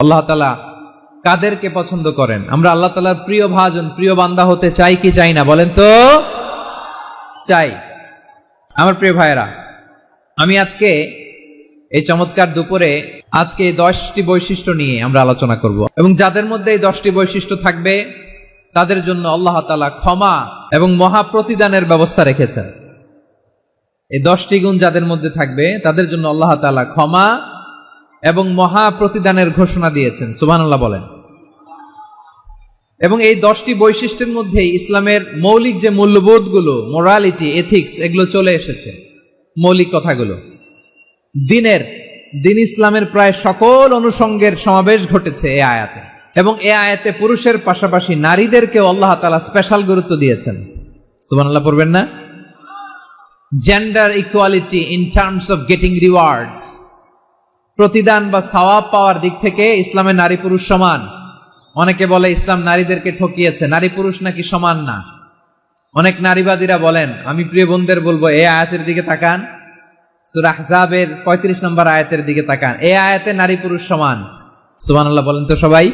আল্লাহ তালা কাদেরকে পছন্দ করেন? আমরা আল্লাহ তালার প্রিয় ভাজন, প্রিয় বান্দা হতে চাই কি চাই না? বলেন তো? চাই। আমার প্রিয় ভাইয়েরা, আমি আজকে এই চমৎকার দুপুরে আজকে এই দশটি বৈশিষ্ট্য নিয়ে আমরা আলোচনা করব। এবং যাদের মধ্যে এই দশটি বৈশিষ্ট্য থাকবে, তাদের জন্য আল্লাহ তালা ক্ষমা এবং মহা প্রতিদানের ব্যবস্থা রেখেছেন। এই দশটি গুণ যাদের মধ্যে থাকবে, তাদের জন্য আল্লাহ তালা ক্ষমা এবং মহা প্রতিদানের ঘোষণা দিয়েছেন, সুবহানাল্লাহ বলেন। এবং এই দশটি বৈশিষ্ট্যের মধ্যে ইসলামের মৌলিক যে মূল্যবোধগুলো মোরালিটি এথিক্স এগুলো চলে এসেছে, মৌলিক কথাগুলো। দিনের, দিন ইসলামের প্রায় সকল অনুষঙ্গের সমাবেশ ঘটেছে এ আয়াতে। এবং এ আয়াতে পুরুষের পাশাপাশি নারীদেরকেও আল্লাহ তালা স্পেশাল গুরুত্ব দিয়েছেন। সুবহানাল্লাহ পড়বেন না? Gender equality in terms of getting rewards প্রতিদান বা সওয়াব পাওয়ার দিক থেকে ইসলামে নারী পুরুষ সমান। অনেকে বলে ইসলাম নারীদেরকে ঠকিয়েছে, নারী পুরুষ নাকি সমান না। অনেক নারীবাদীরা বলেন, আমি প্রিয় বোনদের বলব এ আয়াতের দিকে তাকান। সুরা আহজাবের পঁয়ত্রিশ নম্বর আয়াতের দিকে তাকান। এ আয়াতে নারী পুরুষ সমান। সুমান আল্লাহ বলেন তো সবাই।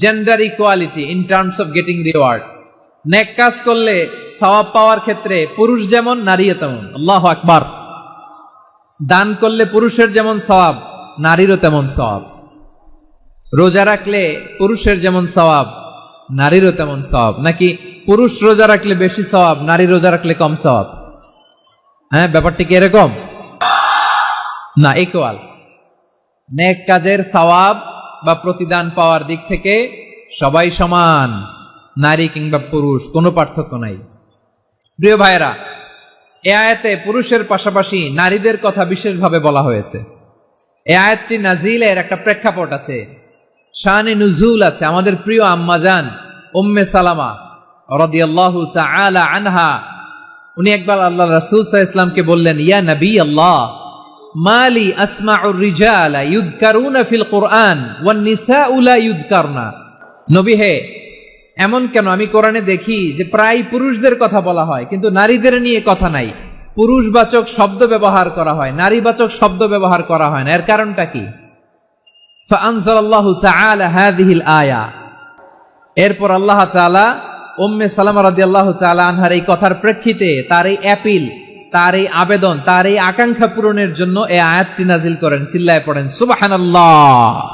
Gender equality in terms of getting reward নেক কাজ করলে সওয়াব পাওয়ার ক্ষেত্রে পুরুষ যেমন নারী তেমন। আল্লাহ আকবার। দান করলে পুরুষের যেমন সওয়াব, নারীরও তেমন সওয়াব। রোজা রাখলে পুরুষের যেমন সওয়াব, নারীরও তেমন সওয়াব। নাকি পুরুষ রোজা রাখলে বেশি স্বভাব নারী রোজা রাখলে কম সওয়াব? হ্যাঁ ব্যাপারটি কি এরকম? না ইকুয়াল নেক কাজের সওয়াব বা প্রতিদান পাওয়ার দিক থেকে সবাই সমান, নারী কিংবা পুরুষ, কোনো পার্থক্য নাই। প্রিয় ভাইয়েরা এ আয়াতে পুরুষের পাশাপাশি নারীদের কথা বিশেষভাবে বলা হয়েছে। এ আয়াতটি নাজিলের একটা প্রেক্ষাপট আছে। শানে নুজুল আছে, আমাদের প্রিয় আম্মাজান উম্মে সালামা রাদিয়াল্লাহু তাআলা আনহা। উনি একবার আল্লাহ রাসূল ইসলামকে বললেন, ইয়া নবী আল্লাহ মালি আসমাউর রিজালা ইউযকারুনা ফিল কুরআন ওয়ান নিসাউ লা ইউযকারনা। নবী হে এমন কেন? আমি কোরআনে দেখি যে প্রায় পুরুষদের কথা বলা হয়, কিন্তু নারীদের নিয়ে কথা নাই। পুরুষবাচক শব্দ ব্যবহার করা হয়, নারীবাচক শব্দ ব্যবহার করা হয় না। এর কারণটা কি? আয়া। এরপর আল্লাহ তাআলা উম্মে সালামা রাদিয়াল্লাহু তাআলা আনহার এই কথার প্রেক্ষিতে তার এই অ্যাপিল, তার এই আবেদন, তার এই আকাঙ্ক্ষা পূরণের জন্য এই আয়াতটি নাজিল করেন। চিল্লায় পড়েন, সুবহানাল্লাহ।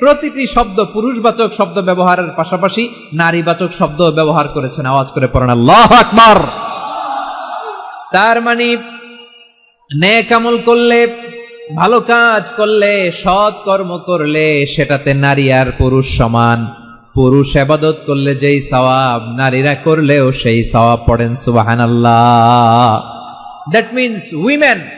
প্রতিটি শব্দ পুরুষবাচক শব্দ ব্যবহারের পাশাপাশি নারীবাচক শব্দ ব্যবহার করেছেন। আওয়াজ করে পড়েন, আল্লাহ আকবার! তার মানে আমল করলে, ভালো কাজ করলে, সৎ কর্ম করলে, সেটাতে নারী আর পুরুষ সমান। পুরুষ আবাদত করলে যেই সওয়াব, নারীরা করলেও সেই সওয়াব পড়েন সুবাহান আল্লাহ that means women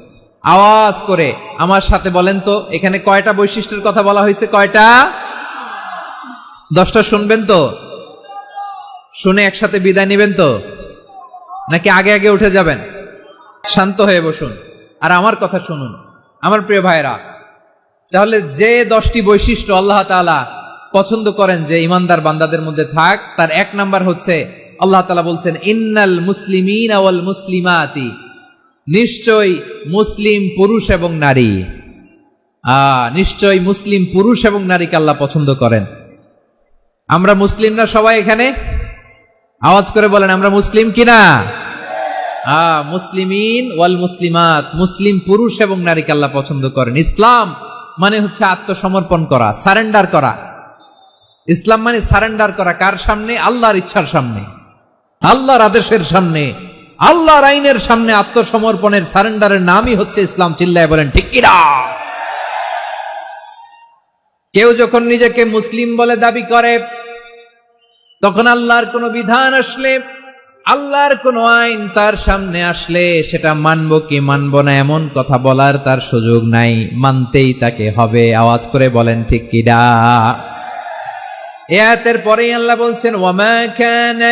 আওয়াজ করে। আমার সাথে বলেন তো, এখানে কয়টা বৈশিষ্ট্যের কথা বলা হয়েছে? কয়টা? দশটা শুনবেন তো? শুনে একসাথে বিদায় নেবেন তো? নাকি আগে আগে উঠে যাবেন? শান্ত হয়ে বসুন। আর আমার কথা শুনুন। আমার প্রিয় ভাইরা তাহলে যে দশটি বৈশিষ্ট্য আল্লাহ তাআলা পছন্দ করেন যে ইমানদার বান্দাদের মধ্যে থাক, তার এক নাম্বার হচ্ছে, আল্লাহ তালা বলছেন, ইন্নাল মুসলিমিন আওয়াল মুসলিমাতি। নিশ্চয় মুসলিম পুরুষ এবং নারী। নিশ্চয় মুসলিম পুরুষ এবং নারীকে আল্লাহ পছন্দ করেন। আমরা মুসলিমরা সবাই এখানে? আওয়াজ করে বলেন, আমরা মুসলিম কিনা? মুসলিমিন ওয়াল মুসলিমাত, মুসলিম পুরুষ এবং নারীকে আল্লাহ পছন্দ করেন। ইসলাম মানে হচ্ছে আত্মসমর্পণ করা, সারেন্ডার করা। ইসলাম মানে সারেন্ডার করা কার সামনে? আল্লাহর ইচ্ছার সামনে। আল্লাহর আদেশের সামনে। আল্লাহর আইনের সামনে আত্মসমর্পণের সারেন্ডারের নামই হচ্ছে ইসলাম, চিল্লায় বলেন, ঠিক কিনা কেউ যখন নিজেকে মুসলিম বলে দাবি করে, তখন আল্লাহর কোনো বিধান আসলে, আল্লাহর কোনো আইন তার সামনে আসলে, সেটা মানবো কি মানবো না এমন কথা বলার তার সুযোগ নাই। মানতেই তাকে হবে, আওয়াজ করে বলেন, ঠিক কিডা এ আয়াতের পরেই আল্লাহ বলছেন ওয়ামা কানা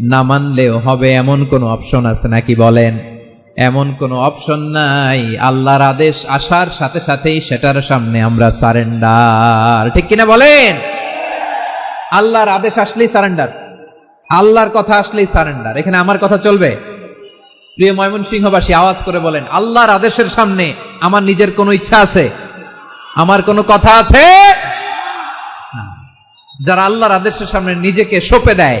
না মানলেও হবে এমন কোনো অপশন আছে নাকি বলেন? এমন কোনো অপশন নাই। আল্লাহর আদেশ আসার সাথে সাথেই সেটার সামনে আমরা সারেন্ডার। ঠিক কিনা বলেন? আল্লাহর আদেশ আসলেই সারেন্ডার। আল্লাহর কথা আসলেই সারেন্ডার। এখানে আমার কথা চলবে? প্রিয় ময়মনসিংহবাসী, আওয়াজ করে বলেন, আল্লাহর আদেশের সামনে আমার নিজের কোনো ইচ্ছা আছে? আমার কোনো কথা আছে? যারা আল্লাহর আদেশের সামনে নিজেকে সঁপে দেয়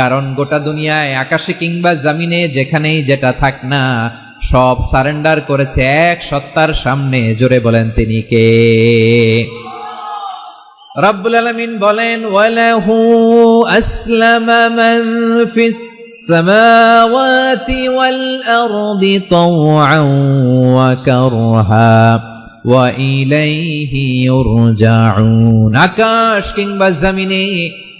কারণ গোটা দুনিয়ায়, আকাশে কিংবা জামিনে, যেখানেই যেটা থাক না, সব সারেন্ডার করেছে এক সত্তার সামনে। জোরে বলেন তিনি কে? রব্বুল আলামিন বলেন, ওয়ালাহু আসলামা ফিস আকাশ কিংবা জমিনে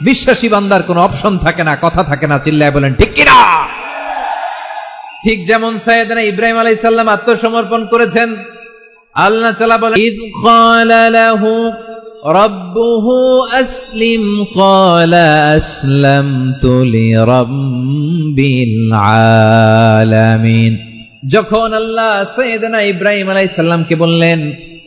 বিশ্বাসী বান্দার কোনো অপশন থাকে না, কথা থাকে না, চিল্লায় বলেন, ঠিক কিনা? ঠিক যেমন সাইয়েদনা ইব্রাহিম আলাইহিস সালাম আত্মসমর্পণ করেছেন। আল্লাহ তাআলা বলেন ইদ ক্বালা লাহু, রাব্বুহু আসলিম, ক্বালা আসলামতু লিরাব্বিল আলামিন। যখন আল্লাহ সাইয়েদনা ইব্রাহিম আলাইহিস সালামকে বললেন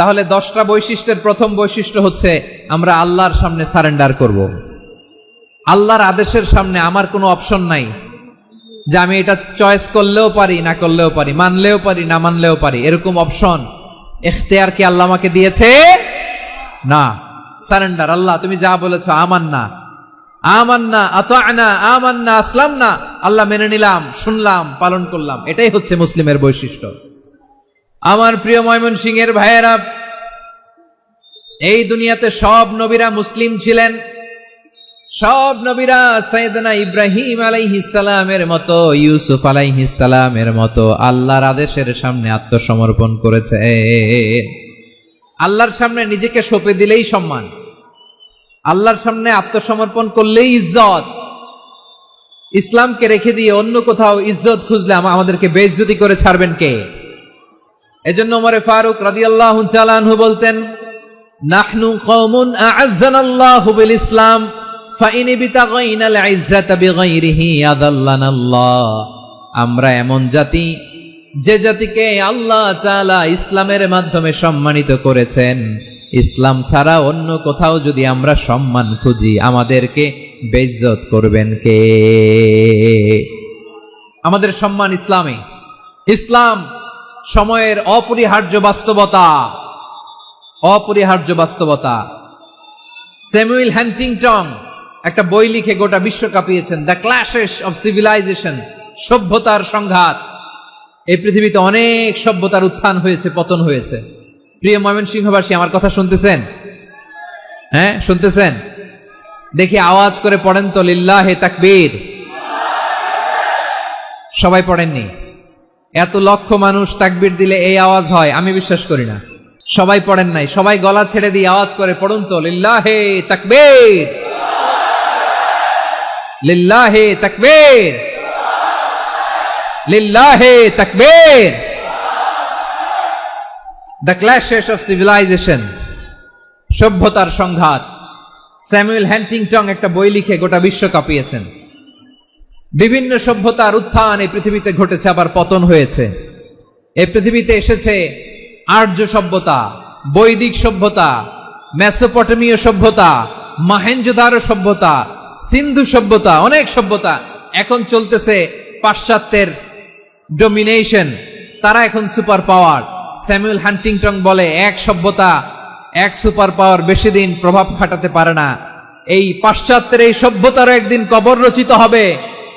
তাহলে দশটা বৈশিষ্ট্যের প্রথম বৈশিষ্ট্য হচ্ছে আমরা আল্লাহর সামনে সারেন্ডার করব। আল্লাহর আদেশের সামনে আমার কোনো অপশন নাই যে আমি এটা চয়েস করলেও পারি, না করলেও পারি, মানলেও পারি, না মানলেও পারি, এরকম অপশন এখতেয়ার কি আল্লাহ আমাকে দিয়েছে? না। সারেন্ডার, আল্লাহ, তুমি যা বলেছ আমার না আমার না আনা আমার না আসলাম না আল্লাহ মেনে নিলাম, শুনলাম, পালন করলাম। এটাই হচ্ছে মুসলিমের বৈশিষ্ট্য। আমার প্রিয় ময়মন সিং এর ভাইয়েরা, এই দুনিয়াতে সব নবীরা মুসলিম ছিলেন। সব নবীরা সৈয়দনা ইব্রাহিম আলাইহিসালামের মতো, ইউসুফ আলাইহিসালামের মতো আল্লাহর আদেশের সামনে আত্মসমর্পণ করেছে। আল্লাহর সামনে নিজেকে সঁপে দিলেই সম্মান। আল্লাহর সামনে আত্মসমর্পণ করলেই ইজ্জত। ইসলামকে রেখে দিয়ে অন্য কোথাও ইজ্জত খুঁজলে আমাদেরকে বেইজ্জতি করে ছাড়বেন কে? এজন্য ওমরে ফারুক রাদিয়াল্লাহু তাআলা আনহু বলতেন, নাহনু কওমুন আ'আজ্জানাল্লাহু বিল ইসলাম ফাইন বিতাগাইনা আল ইজ্জাতা বিগাইরিহি আদাল্লানাল্লাহ আমরা এমন জাতি, যে জাতিকে আল্লাহ তাআলা ইসলামের মাধ্যমে সম্মানিত করেছেন। ইসলাম ছাড়া অন্য কোথাও যদি আমরা সম্মান খুঁজি, আমাদেরকে বেইজ্জত করবেন কে? আমাদের সম্মান ইসলামে। ইসলাম সময়ের অপরিহার্য বাস্তবতা। অপরিহার্য বাস্তবতা। স্যামুয়েল হ্যান্টিংটন একটা বই লিখে গোটা বিশ্ব কাঁপিয়েছেন। দ্য ক্লাশেস অফ সিভিলাইজেশন, সভ্যতার সংঘাত। এই পৃথিবীতে অনেক সভ্যতার উত্থান হয়েছে, পতন হয়েছে। প্রিয় ময়মনসিংহবাসী, আমার কথা শুনতেছেন? হ্যাঁ শুনতেছেন? দেখি আওয়াজ করে পড়েন তো, লিল্লাহে তাকবীর। সবাই পড়েননি? এত লক্ষ মানুষ তাকবির দিলে এই আওয়াজ হয়, আমি বিশ্বাস করি না। সবাই পড়েন নাই, সবাই গলা ছেড়ে দিয়ে আওয়াজ করে, পড়ুন তো, লিল্লাহে তাকবীর! লিল্লাহে তাকবীর! লিল্লাহে তাকবীর! The clashes of civilization! সভ্যতার সংঘাত! স্যামুয়েল হ্যান্টিংটং একটা বই লিখে গোটা বিশ্ব কাঁপিয়েছেন। বিভিন্ন সভ্যতার উত্থান এই পৃথিবীতে ঘটেছে, আবার পতন হয়েছে। এই পৃথিবীতে এসেছে আর্য সভ্যতা, বৈদিক সভ্যতা, মেসোপটেমীয় সভ্যতা, মাহেঞ্জোদারো সভ্যতা, সিন্ধু সভ্যতা, অনেক সভ্যতা এখন চলতেছে পাশ্চাত্যের ডোমিনেশন তারা এখন সুপার পাওয়ার স্যামুয়েল হান্টিংটন বলে, এক সভ্যতা, এক সুপার পাওয়ার বেশি দিন প্রভাব খাটাতে পারে না। এই পাশ্চাত্যের এই সভ্যতারও একদিন কবর রচিত হবে।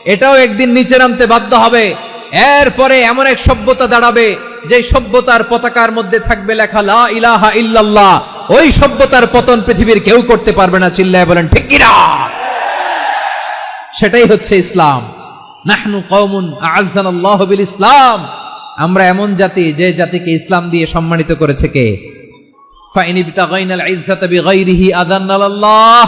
এটাও একদিন নিচে নামতে বাধ্য হবে। এরপরে এমন এক সভ্যতা দাঁড়াবে যে সভ্যতার পতাকার মধ্যে থাকবে লেখা লা ইলাহা ইল্লাল্লাহ। ওই সভ্যতার পতন পৃথিবীর কেউ করতে পারবে না, চিল্লায় বলেন, ঠিক কিনা? সেটাই হচ্ছে ইসলাম। নাহনু কওমুন আ'আজ্জানাল্লাহু বিল ইসলাম আমরা এমন জাতি, যে জাতিকে ইসলাম দিয়ে সম্মানিত করেছে কে? ফাইন ইবতাগাইনাল ইজ্জাতা বিগাইরিহি আদান্নাল্লাহ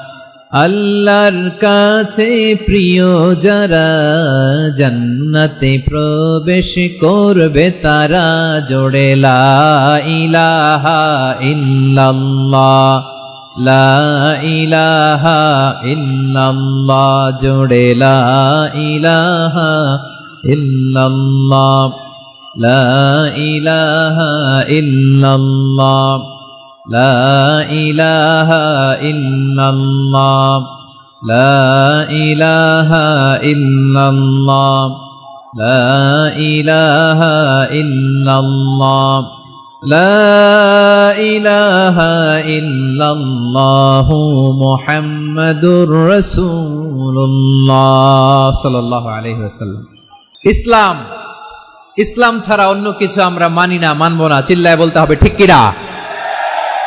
আল্লাহর কাছে প্রিয় যারা জন্নতে প্রবেশ করবে তারা জোড়ে লা ইলাহা লা ইলাহা জোড়ে লা ইলাহা ইহা লা ইলাহা لا إله إلا الله لا إله إلا الله لا إله إلا الله لا إله إلا الله محمد رسول الله صلى الله عليه وسلم ইসলাম ইসলাম ছাড়া অন্য কিছু আমরা মানি না মানবো না চিল্লায় বলতে হবে ঠিক কিনা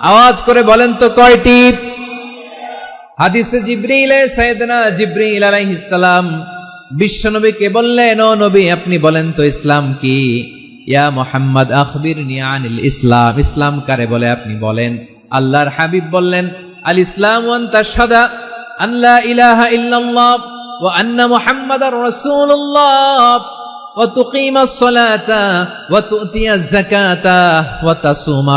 আওয়াজ করে বলেন তো কয়টি? হাদিসে জিব্রিলে সাইদনা জিব্রিল আলাইহিসালাম বললেন, ও নবী, আপনি বলেন তো ইসলাম কি? ইয়া মোহাম্মদ আখবির নিয়ানিল ইসলাম। ইসলাম কারে বলে আপনি বলেন? আল্লাহর হাবিব বললেন, আল ইসলাম ওয়ান আল্লাহ ইলাহা ইল্লাল্লাহ আন্না তাসুমা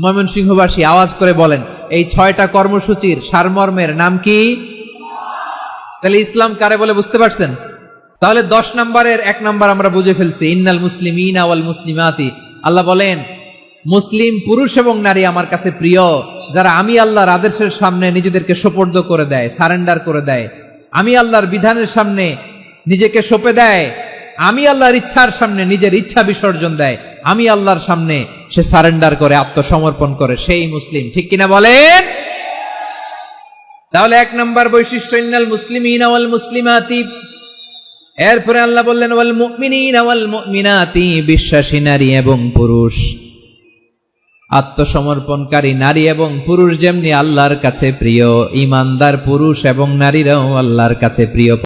ময়মনসিংহবাসী আওয়াজ করে বলেন, এই ছয়টা কর্মসূচির সারমর্মের নাম কি? তাহলে ইসলাম কারে বলে বুঝতে পারছেন? তাহলে দশ নম্বরের এক নম্বর আমরা বুঝে ফেলছি, ইন্নাল মুসলিম আওয়াল মুসলিমাতি। আল্লাহ বলেন, মুসলিম পুরুষ এবং নারী আমার কাছে প্রিয়, যারা আমি আল্লাহর আদেশের সামনে নিজেদেরকে সোপর্দ করে দেয়, সারেন্ডার করে দেয়। আমি আল্লাহর বিধানের সামনে নিজেকে সঁপে দেয় আমি আল্লাহর ইচ্ছার সামনে নিজের ইচ্ছা বিসর্জন দেয়। আমি আল্লাহর সামনে সে সারেন্ডার করে, আত্মসমর্পণ করে, সেই মুসলিম। ঠিক কিনা বলেন? তাহলে এক নম্বর বৈশিষ্ট্য, ইন্নাল মুসলিমিন ওয়াল মুসলিমাতি। এরপরে আল্লাহ বললেন, ওয়াল মুমিনিন ওয়াল মুমিনাতি, বিশ্বাসী নারী এবং পুরুষ। আত্মসমর্পণকারী নারী এবং পুরুষ যেমনি আল্লাহর কাছে প্রিয়, ইমানদার পুরুষ এবং নারীরাও আল্লাহর কাছে প্রিয়।